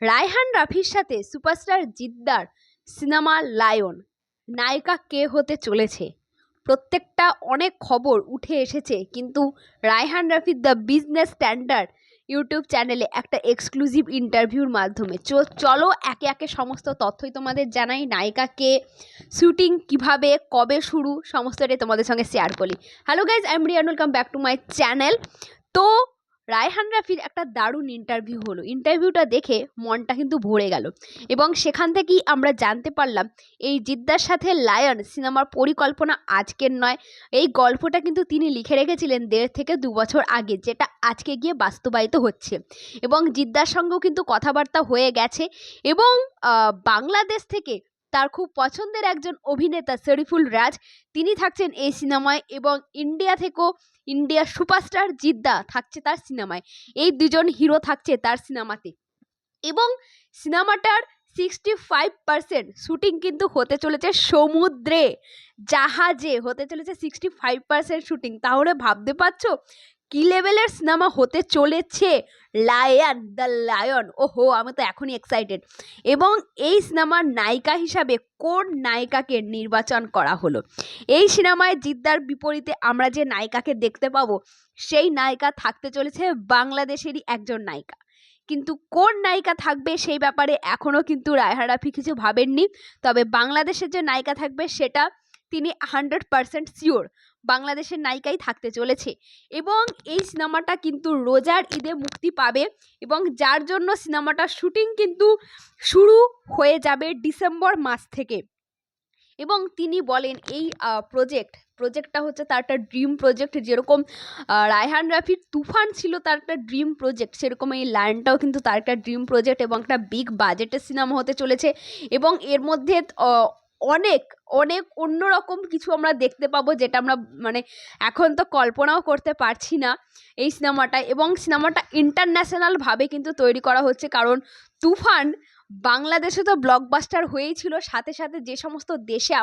রায়হান রাফির সাথে superstar জিদ্দার cinema lion. নায়িকা কে হতে চলেছে? প্রত্যেকটা অনেক খবর উঠে এসেছে, কিন্তু রায়হান রাফির দ্য বিজনেস স্ট্যান্ডার্ড ইউটিউব চ্যানেলে একটা এক্সক্লুসিভ ইন্টারভিউর মাধ্যমে। চো- চলো একে একে সমস্ত তথ্যই তোমাদের জানাই, নায়িকা কে শ্যুটিং কীভাবে, কবে শুরু, সমস্তটাই তোমাদের সঙ্গে শেয়ার করি। Hello guys I am Riyan welcome back to my channel তো রায়হান রাফির একটা দারুণ ইন্টারভিউ হলো। ইন্টারভিউটা দেখে মনটা কিন্তু ভরে গেল। এবং সেখান থেকেই আমরা জানতে পারলাম, এই জিদ্দার সাথে লায়ন সিনেমার পরিকল্পনা আজকের নয়। এই গল্পটা কিন্তু তিনি লিখে রেখেছিলেন দেড় থেকে দু বছর আগে, যেটা আজকে গিয়ে বাস্তবায়িত হচ্ছে। এবং জিদ্দার সঙ্গেও কিন্তু কথাবার্তা হয়ে গেছে। এবং বাংলাদেশ থেকে তার খুব পছন্দের একজন অভিনেতা শরিফুল রাজ। তিনি থাকছেন এই সিনেমায় এবং ইন্ডিয়া থেকেও ইন্ডিয়ার সুপারস্টার জিদ্দা থাকছে তার সিনেমায়। এই দুজন হিরো থাকছে তার সিনেমাতে। এবং সিনেমাটার সিক্সটি ফাইভ পার্সেন্ট শ্যুটিং কিন্তু হতে চলেছে সমুদ্রে। জাহাজে হতে চলেছে সিক্সটি ফাইভ পার্সেন্ট শ্যুটিং তাহলে ভাবতে পারছ কী লেভেলের সিনেমা হতে চলেছে? লায়ন দ্য লায়ন ওহো, আমি তো এখনই এক্সাইটেড এবং এই সিনেমার নায়িকা হিসাবে কোন নায়িকাকে নির্বাচন করা হলো? এই সিনেমায় জিদ্দার বিপরীতে আমরা যে নায়িকাকে দেখতে পাবো, সেই নায়িকা থাকতে চলেছে বাংলাদেশেরই একজন নায়িকা। কিন্তু কোন নায়িকা থাকবে সেই ব্যাপারে এখনও কিন্তু রায়হান রাফি কিছু ভাবেননি। তবে বাংলাদেশের যে নায়িকা থাকবে সেটা তিনি হান্ড্রেড পারসেন্ট শিওর বাংলাদেশের নায়িকাই থাকতে চলেছে। এবং এই সিনেমাটা কিন্তু রোজার ঈদে মুক্তি পাবে এবং যার জন্য সিনেমাটা শুটিং কিন্তু শুরু হয়ে যাবে ডিসেম্বর মাস থেকে। এবং তিনি বলেন, এই প্রজেক্ট প্রজেক্টটা হচ্ছে তার একটা ড্রিম প্রজেক্ট যেরকম রায়হান রাফির তুফান ছিল তার একটা ড্রিম প্রজেক্ট সেরকম এই লায়নটাও কিন্তু তার একটা ড্রিম প্রজেক্ট এবং একটা বিগ বাজেটের সিনেমা হতে চলেছে। এবং এর মধ্যে আহ, অনেক অন্য রকম কিছু আমরা দেখতে পাবো যেটা আমরা মানে এখন তো কল্পনাও করতে পারছি না এই সিনেমাটা এবং সিনেমাটা ইন্টারন্যাশনালভাবে কিন্তু তৈরি করা হচ্ছে। কারণ তুফান বাংলাদেশে তো ব্লকবাস্টার হয়েই ছিল। সাথে সাথে যে সমস্ত দেশে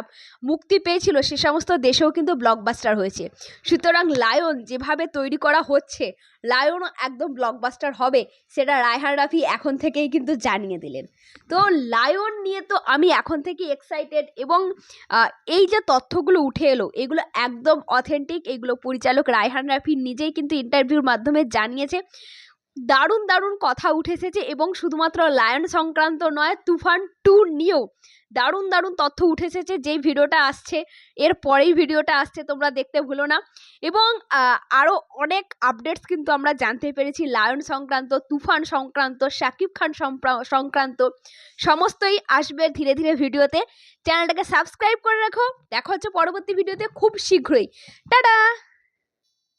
মুক্তি পেয়েছিল, সে সমস্ত দেশেও কিন্তু ব্লকবাস্টার হয়েছে। সুতরাং লায়ন যেভাবে তৈরি করা হচ্ছে লায়নও একদম ব্লকবাস্টার হবে, সেটা রায়হান রাফি এখন থেকেই কিন্তু জানিয়ে দিলেন। তো লায়ন নিয়ে তো আমি এখন থেকে এক্সাইটেড এবং এই যে তথ্যগুলো উঠে এলো, এগুলো একদম অথেন্টিক এগুলো পরিচালক রায়হান রাফি নিজেই কিন্তু ইন্টারভিউর মাধ্যমে জানিয়েছে। দারুণ দারুণ কথা উঠে এসেছে এবং শুধুমাত্র লায়ন সংক্রান্ত নয়, তুফান টু নিয়েও দারুণ দারুণ তথ্য উঠে এসেছে যেই ভিডিওটা আসছে, এর পরেই ভিডিওটা আসছে, তোমরা দেখতে ভুলো না। এবং আরও অনেক আপডেটস কিন্তু আমরা জানতে পেরেছি, লায়ন সংক্রান্ত, তুফান সংক্রান্ত, শাকিব খান সংক্রান্ত, সমস্তই আসবে ধীরে ধীরে ভিডিওতে। চ্যানেলটাকে সাবস্ক্রাইব করে রাখো। দেখা হচ্ছে পরবর্তী ভিডিওতে খুব শীঘ্রই। টাটা!